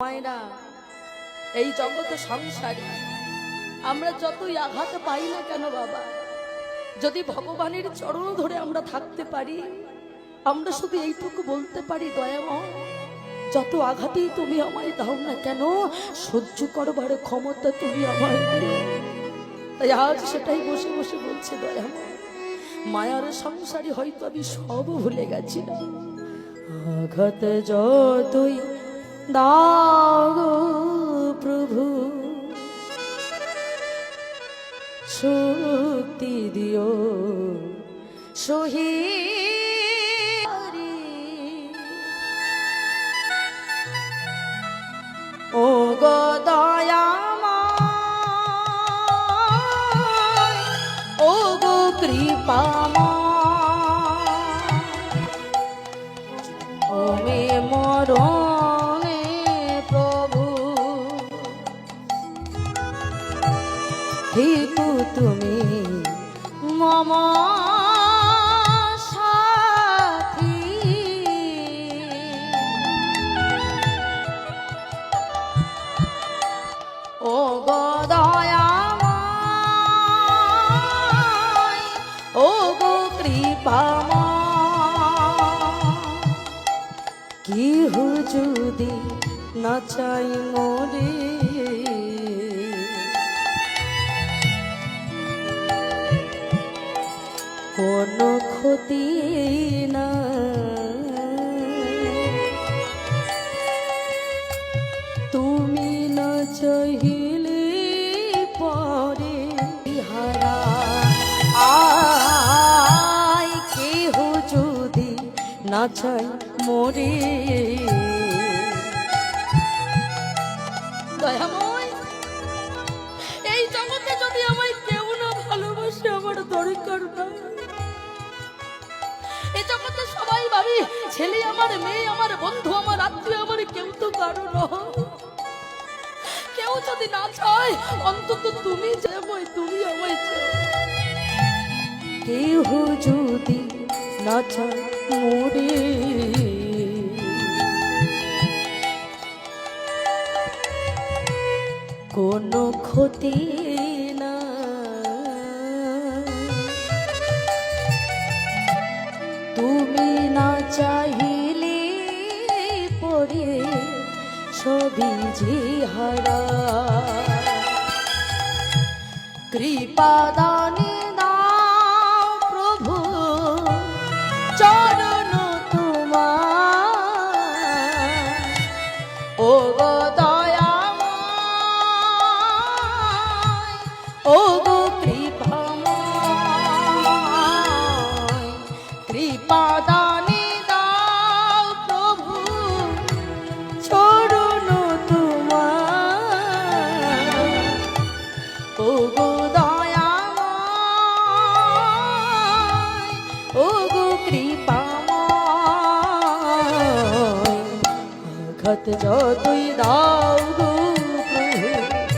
মায়েরা, এই জগতে সংসারে আমরা যতই আঘাত পাই না কেন বাবা, যদি ভগবানের চরণ ধরে আমরা থাকতে পারি, আমরা শুধু এইটুকু বলতে পারি, দয়াময়, যত আঘাতেই তুমি আমায় দাও না কেন, সহ্য করবার ক্ষমতা তুমি আমায় দিও তাই আজ সেটাই বসে বসে বলছে দয়াময়, মায়ার সংসারে হয়তো আমি সব ভুলে গেছিলাম। আঘাত যতই দাও প্রভু। শক্তি দিও সহি হিকু তুমি মম ও গো দয়াময় ও গো কৃপাময়। কেহ যদি না চাই মরে ক্ষতি না তুমি না চাহিলে পরে হারা আয় কেহ যদি না চাই মরে এই জগতে যদি আমায় কেউ না ভালোবাসে, আমার দরকার নাই। জগতে সবাই ভাবি, ছেলে আমার, মেয়ে আমার, বন্ধু আমার, আত্মীয় আমার, কেউ তো কারও কেউ যদি না চায়, অন্তত তুমি যেমন তুমি আমায় কেহ যদি না চায়, মরে। কোনো ক্ষতি চাহিলে পরে ছবি জিহারা। হারা কৃপা দানে দাও প্রভু চরণ তোমার। ও গো কৃপাময় আঘাত যতই দাও গো